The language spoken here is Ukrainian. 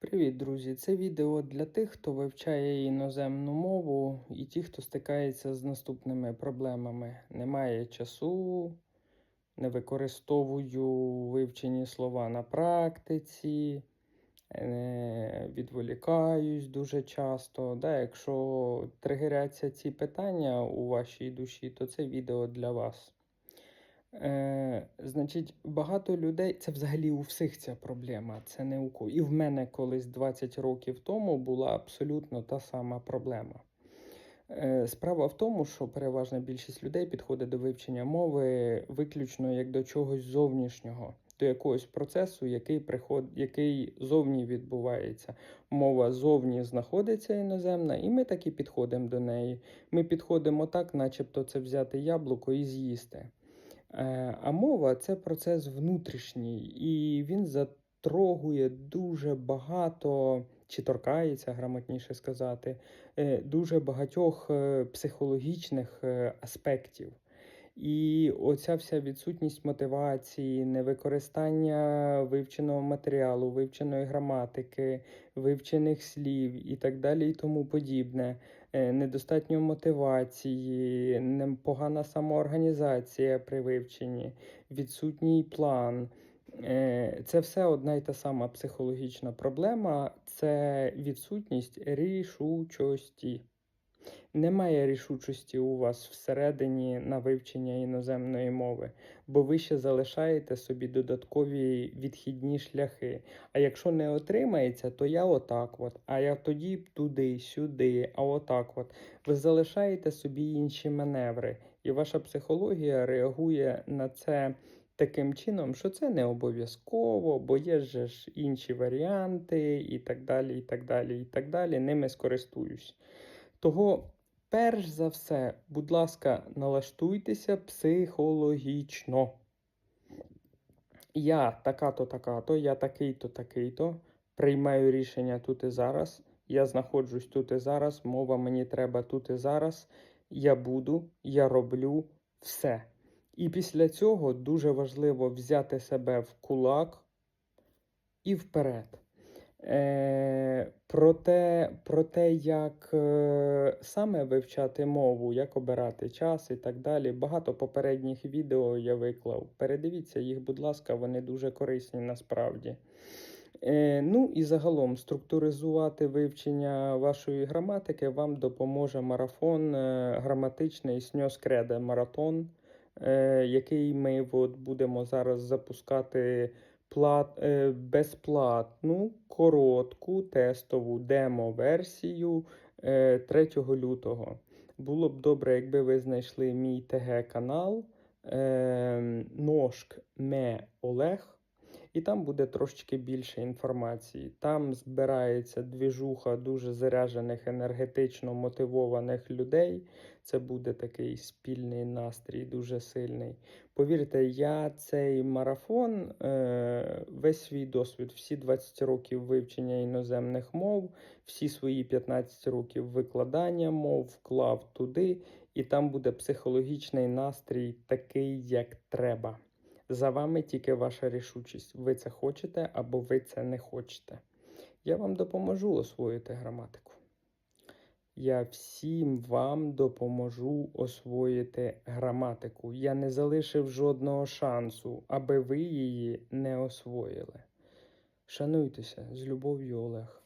Привіт, друзі! Це відео для тих, хто вивчає іноземну мову, і ті, хто стикається з наступними проблемами. Немає часу, не використовую вивчені слова на практиці, відволікаюсь дуже часто. Да, якщо тригеряться ці питання у вашій душі, то це відео для вас. Е, значить, багато людей, це взагалі у всіх ця проблема, це не у кого. І в мене колись 20 років тому була абсолютно та сама проблема. Е, справа в тому, що переважна більшість людей підходить до вивчення мови виключно як до чогось зовнішнього, до якогось процесу, який приход... який зовні відбувається. Мова зовні знаходиться іноземна, і ми так і підходимо до неї. Ми підходимо так, начебто це взяти яблуко і з'їсти. Е, А мова це процес внутрішній, і він затрогує дуже багато, чи торкається, грамотніше сказати, е, дуже багатьох е, психологічних аспектів. І оця вся відсутність мотивації, невикористання вивченого матеріалу, вивченої граматики, вивчених слів і так далі, і тому подібне, е, недостатньо мотивації, погана самоорганізація при вивченні, відсутній план. Е, Це все одна й та сама психологічна проблема, це відсутність рішучості. Немає рішучості у вас всередині на вивчення іноземної мови, бо ви ще залишаєте собі додаткові відхідні шляхи. А якщо не отримається, то я отак от, а я тоді туди, сюди, а отак от. Ви залишаєте собі інші маневри, і ваша психологія реагує на це таким чином, що це не обов'язково, бо є ж інші варіанти, і так далі, і так далі, і так далі. Ними скористуюсь. Того, перш за все, будь ласка, налаштуйтеся психологічно. Я така-то, така-то, я такий-то, такий-то. Приймаю рішення тут і зараз. Я знаходжусь тут і зараз. Мова мені треба тут і зараз. Я буду, я роблю все. І після цього дуже важливо взяти себе в кулак і вперед. Е, про, те, про те, як е, саме вивчати мову, як обирати час і так далі. Багато попередніх відео я виклав. Передивіться їх, будь ласка, вони дуже корисні насправді. Е, ну і загалом структуризувати вивчення вашої граматики вам допоможе марафон е, граматичний сньос креде маратон, е, який ми от будемо зараз запускати плат, е, безплатну, коротку тестову демо-версію е, 3 лютого. Було б добре, якби ви знайшли мій ТГ-канал е, Ножк Ме Олег. І там буде трошечки більше інформації. Там збирається двіжуха дуже заряджених, енергетично мотивованих людей. Це буде такий спільний настрій, дуже сильний. Повірте, я цей марафон, е, весь свій досвід, всі 20 років вивчення іноземних мов, всі свої 15 років викладання мов вклав туди, і там буде психологічний настрій такий, як треба. За вами тільки ваша рішучість. Ви це хочете або ви це не хочете. Я вам допоможу освоїти граматику. Я всім вам допоможу освоїти граматику. Я не залишив жодного шансу, аби ви її не освоїли. Шануйтеся з любов'ю, Олег.